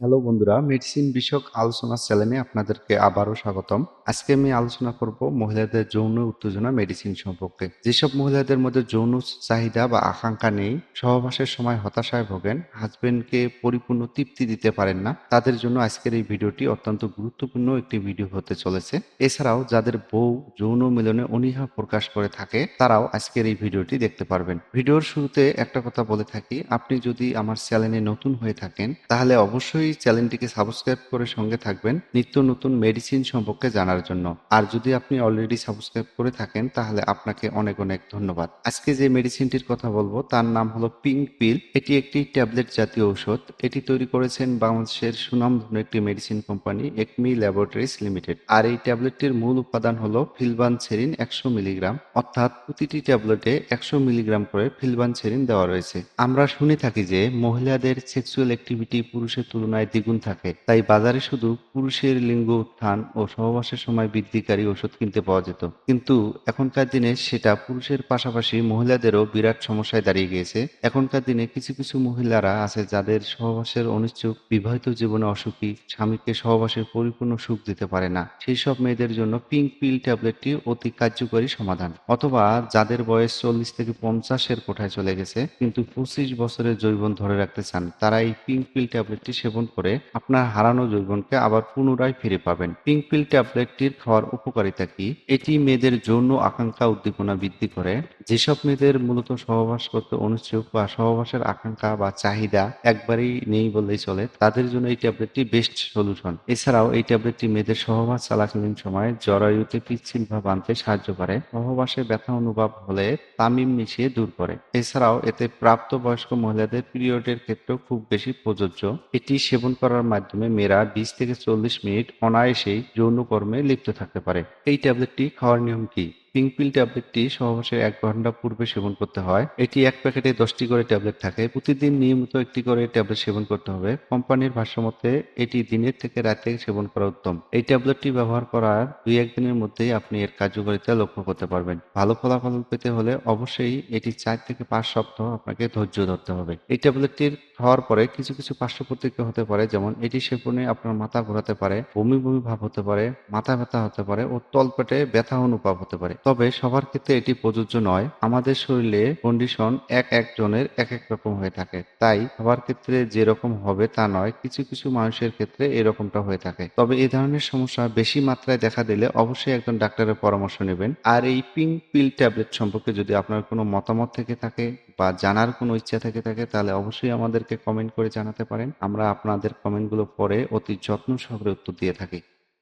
Hello বন্ধুরা, medicine বিষয়ক আলোচনা চ্যানেলে আপনাদেরকে আবারও স্বাগতম। আজকে আমি আলোচনা করব মহিলাদের যৌন উত্তেজনা মেডিসিন সম্পর্কে। যেসব মহিলাদের মধ্যে যৌন চাহিদা বা আকাঙ্ক্ষা নেই, সহবাসের সময় হতাশায় ভোগেন, হাজবেন্ডকে পরিপূর্ণ তৃপ্তি দিতে পারেন না, তাদের জন্য আজকের এই ভিডিওটি অত্যন্ত গুরুত্বপূর্ণ একটি ভিডিও হতে চলেছে। এছাড়াও যাদের বউ যৌন মিলনে অনীহা প্রকাশ করে থাকে, তারাও আজকের এই ভিডিওটি দেখতে পারবেন। ভিডিওর শুরুতে একটা কথা বলে থাকি, আপনি যদি আমার চ্যানেলে নতুন হয়ে থাকেন, তাহলে অবশ্যই চ্যানেলটিকে সাবস্ক্রাইব করে সঙ্গে থাকবেন নিত্য নতুন মেডিসিন সম্পর্কে জানার জন্য। আর যদি আপনি অলরেডি সাবস্ক্রাইব করে থাকেন, তাহলে আপনাকে অনেক অনেক ধন্যবাদ। আজকে যে মেডিসিনটির কথা বলব, তার নাম হলো পিঙ্ক পিল এটি একটি ট্যাবলেট জাতীয় ঔষধ। এটি তৈরি করেছেন বাংলাদেশের সুনামধন্য একটি medicine company Acme laboratories limited আর এই ট্যাবলেটটির মূল উপাদান হলো ফিলবানসেরিন একশো মিলিগ্রাম অর্থাৎ প্রতিটি ট্যাবলেটে একশো মিলিগ্রাম করে ফিলবানসেরিন দেওয়া রয়েছে। আমরা শুনে থাকি যে মহিলাদের সেক্সুয়াল অ্যাক্টিভিটি পুরুষের তুলনায় দ্বিগুণ থাকে। তাই বাজারে শুধু পুরুষের লিঙ্গ, উত্থান ও সহবাসের সময় বৃদ্ধিকারী ওষুধ কিনতে পাওয়া যেত। কিন্তু এখনকার দিনে সেটা পুরুষের পাশাপাশি মহিলাদেরও বিরাট সমস্যায় দাঁড়িয়ে গিয়েছে। এখনকার দিনে কিছু কিছু মহিলারা আছে যাদের সহবাসের অনিচ্ছুক, বিবাহিত জীবনে অসুখী, স্বামীকে সহবাসের পরিপূর্ণ সুখ দিতে পারে না। সেই সব মেয়েদের জন্য পিঙ্ক পিল ট্যাবলেটটি অতি কার্যকরী সমাধান। অথবা যাদের বয়স চল্লিশ থেকে পঞ্চাশের কোঠায় চলে গেছে, কিন্তু পঁচিশ বছরের জৈবন ধরে রাখতে চান, তারা এই পিঙ্ক পিল ট্যাবলেটটি সেবন করে আপনার হারানো যৌবনকে আবার পুনরায় ফিরে পাবেন। পিঙ্ক পিল ট্যাবলেটটির খাওয়ার উপকারিতা কি? এটি মেয়েদের যৌন আকাঙ্ক্ষা উদ্দীপনা বৃদ্ধি করে। যেসব মেয়েদের মূলত সহবাস করতে অনুচ্ছুক বা সহবাসের আকাঙ্ক্ষা বা চাহিদা একবারেই নেই বললেই চলে, তাদের জন্য এই ট্যাবলেটটি বেস্ট সলিউশন এছাড়াও এই ট্যাবলেটটি মেয়েদের সহবাস চলাকালীন সময় জরায়ুতে পিচ্ছিল ভাব আনতে সাহায্য করে। সহবাসে ব্যথা অনুভব হলে তামিম মিশিয়ে দূর করে। এছাড়াও এতে প্রাপ্তবয়স্ক মহিলাদের পিরিয়ডের ক্ষেত্রেও খুব বেশি প্রযোজ্য। এটি সেবন করার মাধ্যমে মেয়েরা বিশ থেকে চল্লিশ মিনিট অনায়াসেই যৌনকর্মে লিপ্ত থাকতে পারে। এই ট্যাবলেটটি খাওয়ার নিয়ম কি? পিঙ্ক পিল ট্যাবলেটটি সহবাসের এক ঘণ্টা পূর্বে সেবন করতে হয়। এটি এক প্যাকেটে দশটি করে ট্যাবলেট থাকে। প্রতিদিন নিয়মিত একটি করে ট্যাবলেট সেবন করতে হবে। কোম্পানির ভাষ্যমতে, এটি দিনের থেকে রাতে সেবন করা উত্তম। এই ট্যাবলেটটি ব্যবহার করার দুই একদিনের মধ্যেই আপনি এর কার্যকারিতা লক্ষ্য করতে পারবেন। ভালো ফলাফল পেতে হলে অবশ্যই এটি চার থেকে পাঁচ সপ্তাহ আপনাকে ধৈর্য ধরতে হবে। এই ট্যাবলেটটির খাওয়ার পরে কিছু কিছু পার্শ্ব প্রতিক্রিয়া হতে পারে, যেমন এটি সেবনে আপনার মাথা ঘোরাতে পারে, বমি বমি ভাব হতে পারে, মাথা ব্যথা হতে পারে ও তলপেটে ব্যথা অনুভব হতে পারে। তবে সবার ক্ষেত্রে এটি প্রযোজ্য নয়। আমাদের শরীরে কন্ডিশন এক একজনের এক এক রকম হয়ে থাকে। তাই সবার ক্ষেত্রে যেরকম হবে তা নয়, কিছু কিছু মানুষের ক্ষেত্রে এরকমটা হয়ে থাকে। তবে এই ধরনের সমস্যা বেশি মাত্রায় দেখা দিলে অবশ্যই একজন ডাক্তারের পরামর্শ নেবেন। আর এই পিঙ্ক পিল ট্যাবলেট সম্পর্কে যদি আপনার কোনো মতামত থেকে থাকে বা জানার কোনো ইচ্ছা থেকে থাকে, তাহলে অবশ্যই আমাদেরকে কমেন্ট করে জানাতে পারেন। আমরা আপনাদের কমেন্টগুলো পরে অতি যত্ন সহকারে উত্তর দিয়ে থাকি।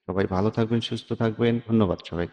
সবাই ভালো থাকবেন, সুস্থ থাকবেন। ধন্যবাদ সবাই